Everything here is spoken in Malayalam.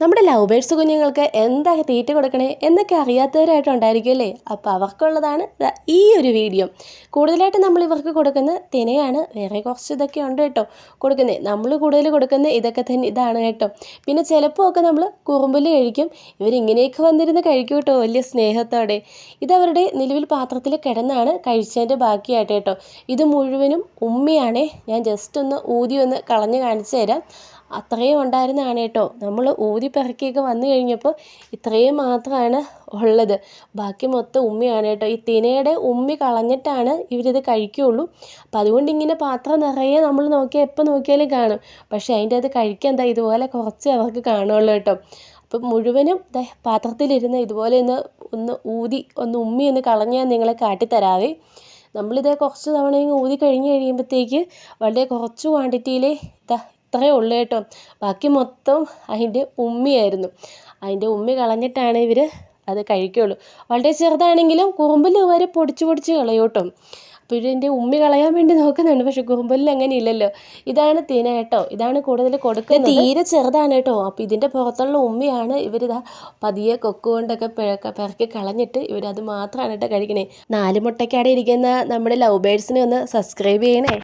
നമ്മുടെ ലവ് ബേഡ്സ് കുഞ്ഞുങ്ങൾക്ക് എന്താ തീറ്റ കൊടുക്കണേ എന്നൊക്കെ അറിയാത്തവരായിട്ടുണ്ടായിരിക്കും അല്ലേ? അപ്പോൾ അവർക്കുള്ളതാണ് ഈ ഒരു വീഡിയോ. കൂടുതലായിട്ട് നമ്മൾ ഇവർക്ക് കൊടുക്കുന്ന തിനയാണ്. വേറെ കുറച്ച് ഇതൊക്കെ ഉണ്ട് കേട്ടോ. കൊടുക്കുന്നത് നമ്മൾ കൂടുതൽ കൊടുക്കുന്ന ഇതൊക്കെ തന്നെ ഇതാണ് കേട്ടോ. പിന്നെ ചിലപ്പോൾ ഒക്കെ നമ്മൾ കുറുമ്പൽ കഴിക്കും. ഇവരിങ്ങനെയൊക്കെ വന്നിരുന്ന് കഴിക്കും കേട്ടോ വലിയ സ്നേഹത്തോടെ. ഇതവരുടെ നിലവിൽ പാത്രത്തിൽ കിടന്നാണ് കഴിച്ചതിന്റെ ബാക്കിയായിട്ട് കേട്ടോ. ഇത് മുഴുവനും ഉമ്മയാണേ. ഞാൻ ജസ്റ്റ് ഒന്ന് ഊതി ഒന്ന് കളഞ്ഞ് കാണിച്ചു തരാം. അത്രയും ഉണ്ടായിരുന്നതാണ് കേട്ടോ. നമ്മൾ ഊതി വന്നു കഴിഞ്ഞപ്പോൾ ഇത്രയും മാത്രമാണ് ഉള്ളത്. ബാക്കി മൊത്തം ഉമ്മിയാണ് കേട്ടോ. ഈ തിനയുടെ ഉമ്മി കളഞ്ഞിട്ടാണ് ഇവരിത് കഴിക്കുകയുള്ളൂ. അപ്പം അതുകൊണ്ട് ഇങ്ങനെ പാത്രം നിറയെ നമ്മൾ നോക്കിയാൽ എപ്പോൾ നോക്കിയാലും കാണും. പക്ഷേ അതിന്റെ അത് കഴിക്കാൻ എന്താ ഇതുപോലെ കുറച്ച് അവർക്ക് കാണുള്ളൂ കേട്ടോ. അപ്പം മുഴുവനും പാത്രത്തിലിരുന്ന് ഇതുപോലെ ഒന്ന് ഒന്ന് ഊതി ഒന്ന് ഉമ്മി ഒന്ന് കളഞ്ഞ് ഞാൻ നിങ്ങളെ കാട്ടിത്തരാവേ. നമ്മളിത് കുറച്ച് തവണ ഊതി കഴിഞ്ഞ് കഴിയുമ്പോഴത്തേക്ക് വളരെ കുറച്ച് ക്വാണ്ടിറ്റിയിൽ ഇതാ ഇത്രയേ ഉള്ളൂ കേട്ടോ. ബാക്കി മൊത്തം അതിന്റെ ഉമ്മിയായിരുന്നു. അതിന്റെ ഉമ്മി കളഞ്ഞിട്ടാണ് ഇവർ അത് കഴിക്കുകയുള്ളൂ വളരെ ചെറുതാണെങ്കിലും കുറുമ്പൽ വരെ പൊടിച്ച് പൊടിച്ച് കളയും കേട്ടോ. അപ്പോൾ ഇതിന്റെ ഉമ്മി കളയാൻ വേണ്ടി നോക്കുന്നുണ്ട്. പക്ഷെ കുറുമ്പലിൽ അങ്ങനെ ഇല്ലല്ലോ ഇതാണ് തിന കേട്ടോ. ഇതാണ് കൂടുതൽ കൊടുക്കുന്നത്. തീരെ ചെറുതാണ് കേട്ടോ. അപ്പോൾ ഇതിന്റെ പുറത്തുള്ള ഉമ്മിയാണ് ഇവരിതാ പതിയെ കൊക്കുകൊണ്ടൊക്കെ പിഴക്ക പിറക്കി കളഞ്ഞിട്ട് ഇവരത് മാത്രമാണ് കേട്ടോ കഴിക്കണേ. നാല് മുട്ടയ്ക്കാടെ ഇരിക്കുന്ന നമ്മുടെ ലവ് ബേഡ്സിനെ ഒന്ന് സബ്സ്ക്രൈബ് ചെയ്യണേ.